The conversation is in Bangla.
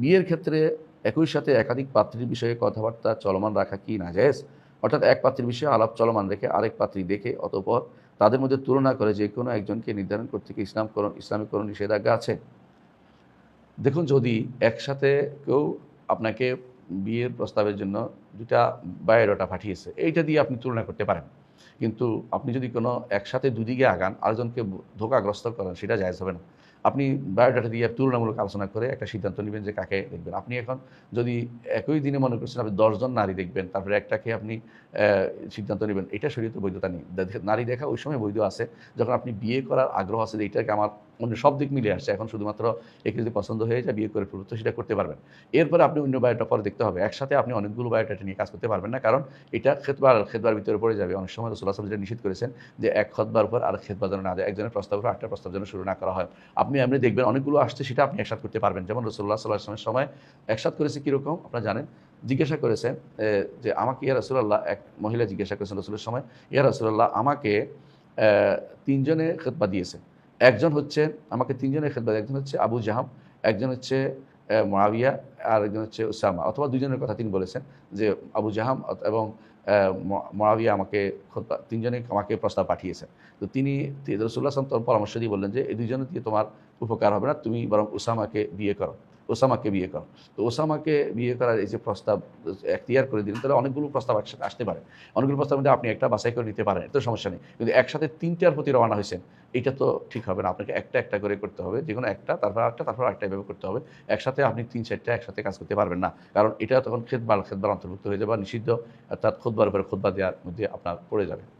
বিয়ের ক্ষেত্রে একই সাথে একাধিক পাত্রীর বিষয়ে কথাবার্তা চলমান রাখা কি না জায়েজ? অর্থাৎ এক পাত্রীর বিষয়ে আলাপ চলমান রেখে আরেক পাত্রী দেখে অতঃপর তাদের মধ্যে তুলনা করে যে কোনো একজনকে নির্ধারণ করতে কি ইসলামকরণ ইসলামীকরণ নিষেধাজ্ঞা আছে? দেখুন, যদি একসাথে কেউ আপনাকে বিয়ের প্রস্তাবের জন্য দুটা বায়োডাটা পাঠিয়েছে, এইটা দিয়ে আপনি তুলনা করতে পারেন। কিন্তু আপনি যদি কোনো একসাথে দুদিকে আগান, আরেকজনকে ধোকাগ্রস্ত করেন, সেটা জায়জ হবে না। আপনি বায়োডাটা দিয়ে তুলনামূলক আলোচনা করে একটা সিদ্ধান্ত নেবেন যে কাকে দেখবেন। আপনি এখন যদি একই দিনে মনে করছেন আপনি দশজন নারী দেখবেন, তারপরে একটাকে আপনি সিদ্ধান্ত নেবেন, এটা শরীয়তে বৈধতা নেই। নারী দেখা ওই সময় বৈধ আছে। যখন আপনি বিয়ে করার আগ্রহ আছে যে এটাকে আমার অন্য সব দিক মিলে আসছে। এখন শুধুমাত্র একে যদি পছন্দ হয়ে যায়, বিয়ে করে ফেলব তো সেটা করতে পারবেন। এরপরে আপনি অন্য বায়োটা পরে দেখতে হবে। একসাথে আপনি অনেকগুলো বায়োডাটা নিয়ে কাজ করতে পারবেন না, কারণ এটা খেতবার খেতবার ভিতরে পড়ে যাবে। অনেক সময় রসুল্লাহ সাল্লাম নিষেধ করেছেন যে এক খতবার উপর আর খেতবার যেন না যায়, একজনের প্রস্তাব উপর আটটা প্রস্তাব যেন শুরু না করা হয়। আপনি আপনি দেখবেন অনেকগুলো আসছে, সেটা আপনি একসাথ করতে পারবেন। যেমন রসুল্লাহ সাল্লাহ আসলামের সময় একসাথ করেছে কীরকম? আপনারা জানেন, জিজ্ঞাসা করেছেন যে আমাকে, ইয়া রসুল্লাহ এক মহিলা জিজ্ঞাসা করেছেন রসুলের সময়, ইয়া রসুল্লাহ আমাকে তিনজনে খেতবা দিয়েছে। একজন হচ্ছে, আমাকে তিনজনের খেতবা একজন হচ্ছে আবু জাহাম, একজন হচ্ছে মাবিয়া আর একজন হচ্ছে ওসামা অথবা দুজনের কথা তিনি বলেছেন যে আবু জাহাম এবং মাবিয়া আমাকে তিনজনে আমাকে প্রস্তাব পাঠিয়েছেন। তো তিনি রসুল্লাহ আসলাম তোর পরামর্শ দিয়ে বললেন যে, এই দুজনে দিয়ে তোমার উপকার হবে না, তুমি বরং উসামাকে বিয়ে করো। ওসামাকে বিয়ে করো। তো ওসামাকে বিয়ে করার এই যে প্রস্তাব এখতিয়ার করে দিলেন, তাহলে অনেকগুলো প্রস্তাব একসাথে আসতে পারে। অনেকগুলো প্রস্তাবের মধ্যে আপনি একটা বাছাই করে নিতে পারেন, এত সমস্যা নেই। কিন্তু একসাথে তিনটার প্রতি রওনা হয়েছেন, এটা তো ঠিক হবে না। আপনাকে একটা একটা করে করতে হবে, যে কোনো একটা, তারপর একটা তারপর একটা এভাবে করতে হবে। একসাথে আপনি তিন চারটা একসাথে কাজ করতে পারবেন না। কারণ এটা তখন খেদবার খেদবার অন্তর্ভুক্ত হয়ে যাবে নিষিদ্ধ, অর্থাৎ খোদবার উপরে খোদবা দেওয়ার মধ্যে আপনার পড়ে যাবে।